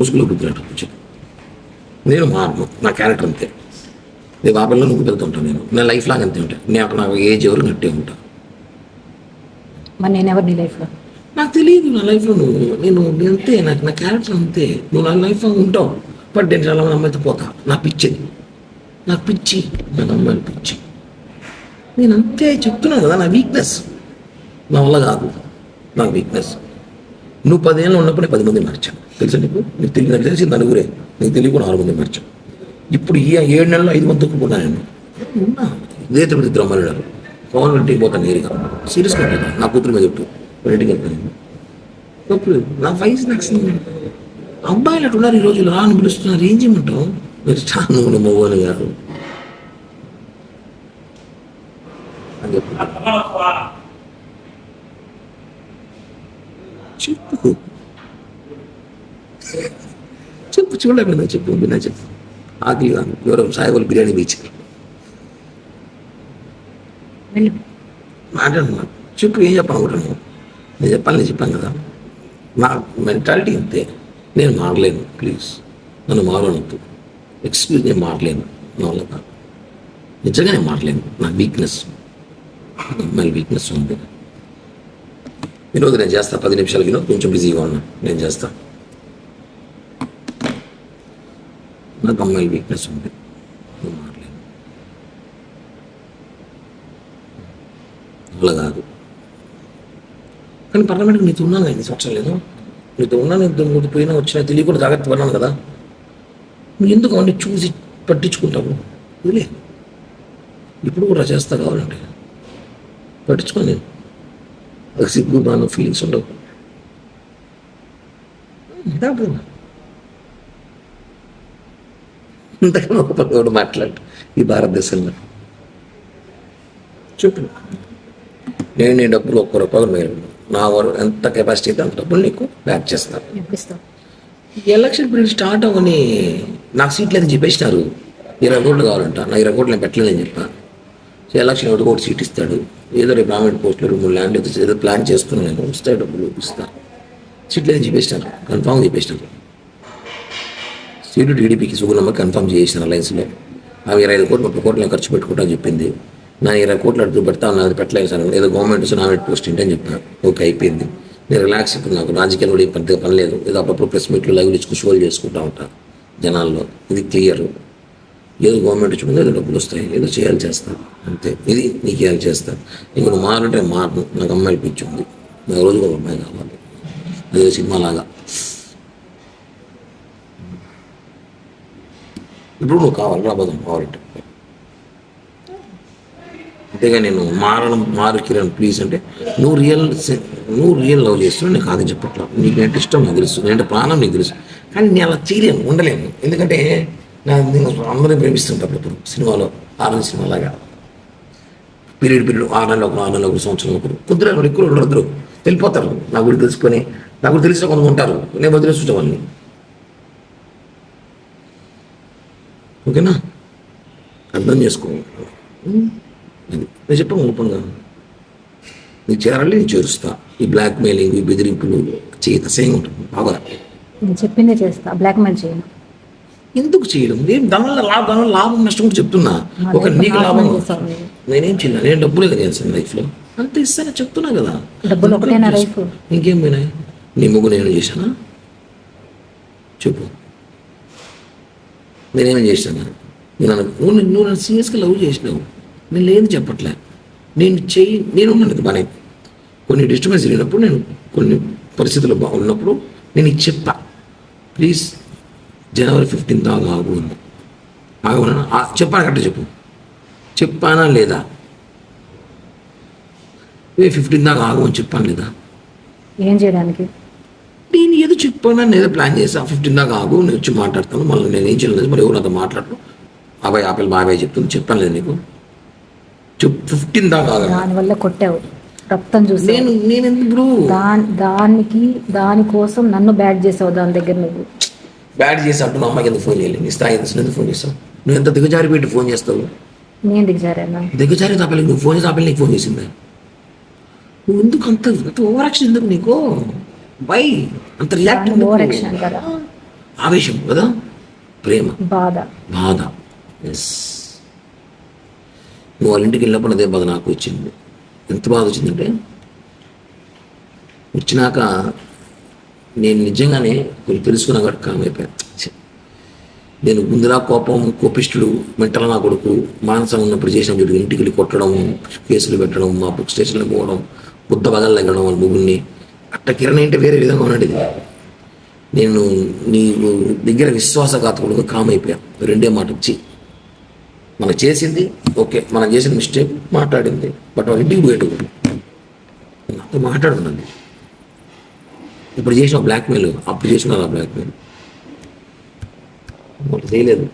ముసుగులో గుర్తున్నట్టు కూర్చో నేను మారను నా క్యారెక్టర్ అంతే. నేను ఆ పిల్లలు నువ్వు వెళ్తుంటాను నేను. నా లైఫ్ లాగా అంతే ఉంటాను నేను నాకు ఏజ్ ఎవరు నట్టే ఉంటా. మరి నేను ఎవరు నీ లైఫ్లో నాకు తెలియదు నా లైఫ్లో నువ్వు. నేను అంతే నాకు నా క్యారెక్టర్ అంతే. నువ్వు నా లైఫ్లో ఉంటావు. బట్ నేను చాలా మంది అమ్మాయితో పోతా. నా పిచ్చిది నాకు పిచ్చి. నాకు అమ్మాయిలు పిచ్చి. నేను అంతే చెప్తున్నా కదా నా వీక్నెస్ నా వల్ల కాదు. నా వీక్నెస్ నువ్వు పదేళ్ళు ఉన్నప్పుడు నేను పది మంది మార్చాను. తెలుసా నీకు? నీకు తెలియదు నాకు తెలిసి నలుగురే నీకు తెలియకుండా ఆరు మంది మార్చాను ఇప్పుడు ఈ ఏడు నెలలు ఐదు మంది తొక్కున్నా నేను ఉన్నా. ఇదే తిరుపతి ఇద్దరు అమ్మాయిలు పవన్ ఇంటికి పోతాను నేరుగా. సీరియస్గా పోతాను నా కూతురు మీద చెప్పు రెడ్డికి వెళ్తాను తప్పులేదు నా వయసు నాకు అబ్బాయిలు అటు ఉన్నారు ఈ రోజులు రా అని పిలుస్తున్నారు. ఏం చేయమంటావు? మీరు చాను మోహన్ గారు. అని చెప్పి. చెప్పు. చెప్పు చూడలేకపోయిందా చెప్పు విన్నా చెప్పు. ఆకలి ఎవరో సాయిబాబు బిర్యానీ బీచ్ వెళ్ళి. మాట్లాడుతున్నా చెప్పు ఏం చెప్పాలనుకుంటున్నావు నేను చెప్పాలి నేను చెప్పాను కదా. నా మెంటాలిటీ అంతే. నేను మారలేను ప్లీజ్ నన్ను మారనొద్దు ఎక్స్క్యూజ్ నేను మారలేను. నా వల్ల కాదు. నిజంగా నేను మారలేను. నా వీక్నెస్ అమ్మాయిల వీక్నెస్ ఉంది. వినోద్ నేను చేస్తా పది నిమిషాలు వినోద్ కొంచెం బిజీగా ఉన్నా. నేను చేస్తా. నాకు అమ్మాయి వీక్నెస్ ఉంది. నేను అలా కాదు. కానీ పార్లమెంట్కి నీతో ఉన్నాను ఐదు సంవత్సరం లేదు. నీతో ఉన్నాను ఇద్దరు మూడు పోయినా వచ్చినా తెలియకుండా జాగ్రత్త పడినాను కదా. నువ్వు ఎందుకు అవన్నీ చూసి పట్టించుకుంటావు? వదిలే. ఇప్పుడు కూడా చేస్తా కావాలంటే. పట్టించుకో నేను. ఒక సిగ్గు బాగా ఫీలింగ్స్ ఉండవు దాంట్లో ఇంతకన్నా మాట్లాడు ఈ భారతదేశంలో చెప్పు నేను నీ డబ్బులు ఒక్క రూపాయలు మేలు నా వరకు ఎంత కెపాసిటీ అయితే అంత డబ్బులు నీకు బ్యాక్ చేస్తాను ఎలక్షన్ పీరియడ్ స్టార్ట్ అవ్వని నాకు సీట్లు అయితే చెప్పేసినారు. ఇరవై కోట్లు కావాలంట. నా ఇరవై కోట్లు నేను పెట్టలేదని చెప్పా. సో ఎలక్షన్ ఒకటి ఒకటి సీట్ ఇస్తాడు. ఏదో రేపు గవర్నమెంట్ పోస్టులు రెండు మూడు ల్యాండ్ అయితే ఏదో ప్లాన్ చేస్తున్నాను నేను. వస్తాయి డబ్బులు ఇస్తాను సీట్లు అయితే చెప్పేసినారు కన్ఫామ్ చెప్పేసినారు సీటు టీడీపీకి సుగుణమ్మ కన్ఫామ్ చేసిన అలయన్స్లో. ఆమె ఇరవై ఐదు కోట్లు ముప్పై కోట్లు నేను ఖర్చు పెట్టుకుంటా అని చెప్పింది. నా ఇరవై కోట్లు అడుగు పెడతా ఉన్నది పెట్టలేదు సార్. ఏదో గవర్నమెంట్ నామినేట్ పోస్ట్ ఏంటని చెప్పాను ఓకే అయిపోయింది. నేను రిలాక్స్ ఇప్పుడు నాకు రాజకీయాలు కూడా ఏం పెద్దగా పని లేదు. ఏదో అప్పుడప్పుడు ప్రెస్ మీట్లు లైవ్ ఇచ్చుకు షోలు చేసుకుంటా ఉంటా జనాల్లో. ఇది క్లియర్. ఏదో గవర్నమెంట్ ఇచ్చుకుందో ఏదో డబ్బులు వస్తాయి ఏదో చేయాలి చేస్తాను. అంతే. ఇది నీకు చేయాలి చేస్తాను. నీకు నువ్వు మారంటే మారను. నాకు అమ్మాయి పిచ్చి ఉంది. నాకు రోజు ఒక అమ్మాయి కావాలి. అదే సినిమా లాగా ఇప్పుడు నువ్వు కావాలి రాబోదాం కావాలంటే అంతేగా నేను మారడం మారు కిరణ్ ప్లీజ్ అంటే నువ్వు రియల్ నువ్వు రియల్ లవ్ చేస్తున్నావు నీకు అది చెప్పట్లా. నీకు అంటే ఇష్టం నాకు తెలుసు. నేను ప్రాణం నీకు తెలుసు. కానీ నేను అలా చేయలేను ఉండలేను. ఎందుకంటే నా నేను అందరినీ ప్రేమిస్తుంటా ఇప్పుడు సినిమాలో ఆరు సినిమా లాగా పీరియడ్ పీరియడ్ ఆరు నెలలు ఒకరు ఆరు నెలలు ఒకరు సంవత్సరం ఒకరు కుదిరే ఎక్కువ ఉండరు. వెళ్ళిపోతారు. నా గురించి తెలుసుకొని నా గురించి తెలిసిన కొంతమంది ఉంటారు. నేను వదిలేస్తుంటా వాళ్ళని ఓకేనా? అర్థం చేసుకో. నేను చెప్పాను ఓపెన్గా. నీకు చేరాలి నేను చేరుస్తా. ఈ బ్లాక్ మెయిలింగ్ ఈ బెదిరింపులు చేత అసహ్యంగా ఉంటుంది. బాగా. నేను చెప్పిందే చేస్తా. బ్లాక్మెయిల్ చేయను. ఎందుకు చేయడం? నేను దానివల్ల లాభం దానివల్ల లాభం నష్టం కూడా చెప్తున్నా. ఒక నీకు లాభం. నేనేం చేయలే నేను డబ్బులే కదా చేస్తాను లైఫ్లో. అంతే ఇస్తాను చెప్తున్నా కదా. ఇంకేం పోయినాయి? నీ ముగ్గు నేను చేశానా? చెప్పు. నేనేమేం చేశాను? నేను నువ్వు నన్ను- నువ్వు నన్ను సీరియస్గా లవ్ చేసినావు. నేను లేదు చెప్పట్లే. నేను చెయ్యి నేను ఉన్నాను బాగానే కొన్ని డిస్టర్బెన్స్ జరిగినప్పుడు నేను కొన్ని పరిస్థితులు బాగున్నప్పుడు నేను చెప్పా. ప్లీజ్ జనవరి ఫిఫ్టీన్త్ దాకా ఆగు అని. ఆగమన్నా చెప్పాను కరెక్ట్ చెప్పు. చెప్పానా లేదా? ఏ ఫిఫ్టీన్ దాకా ఆగు అని చెప్పాను లేదా? ఏం చేయడానికి? నేను ఏదో చెప్పాను నేను ఏదో ప్లాన్ చేసా. ఫిఫ్టీన్ దాకా ఆగు నేను వచ్చి మాట్లాడతాను. మళ్ళీ నేను ఏం చేయలేదు. మరి ఎవరు నాతో మాట్లాడరు? అబ్బాయి ఆపిల్ బాబాయ్ చెప్తుంది. చెప్పాను లేదు నీకు? చెప్పు. ఫిఫ్టీన్ దాకా ఆగ దానివల్ల కొట్టావు. రక్తం చూసి నేను నేను ఇప్పుడు దాని దానికి దానికోసం నన్ను బ్యాడ్ చేసావు. దాని దగ్గర నువ్వు. బ్యాడ్ చేసి అంటూ నా అమ్మాయికి ఎందుకు ఫోన్ చేయాలి నీ స్థాయి ఎందుకు? ఎందుకు ఫోన్ చేస్తావు? నువ్వు ఎంత దిగజారి పెట్టి ఫోన్ చేస్తావు? నేను దిగజారానా దిగజారి తాపలి నువ్వు ఫోన్ చేసి ఆపలి నీకు ఫోన్ చేసిందా? నువ్వు ఎందుకు అంత అంత ఓవర్ యాక్షన్ ఎందుకు నీకు? వై అంత రియాక్ట్ ఓవర్ యాక్షన్ అంటారా ఆవేశం కదా? ప్రేమ. బాధ. బాధ. ఎస్ నువ్వు వాళ్ళ ఇంటికి వెళ్ళినప్పుడు అదే బాధ నాకు వచ్చింది. ఎంత బాధ వచ్చిందంటే వచ్చినాక నేను నిజంగానే కొన్ని తెలుసుకున్నా కాబట్టి కామైపోయాను. నేను ముందులా కోపం కోపిష్ఠుడు మెంటల్ నా కొడుకు మానసం ఉన్నప్పుడు చేసిన వీడు ఇంటికి వెళ్ళి కొట్టడం కేసులు పెట్టడం మా బుక్ స్టేషన్లో పోవడం బుద్ధ పగలు లెగ్గడం వాళ్ళ ముగ్గురిని. అట్ట కిరణ్ అంటే వేరే విధంగా ఉన్నాడు ఇది. నేను నీ దగ్గర విశ్వాసఘాతకుడుగా కామ్ అయిపోయాను రెండే మాట వచ్చి మనం చేసింది ఓకే మనం చేసిన మిస్టేక్ మాట్లాడింది. బట్ వాళ్ళ ఇంటికి పోయేటప్పుడు నాతో మాట్లాడుండండి ఇప్పుడు చేసిన బ్లాక్మెయిల్ అప్పుడు చేసిన బ్లాక్మెయిల్ చేయలేదు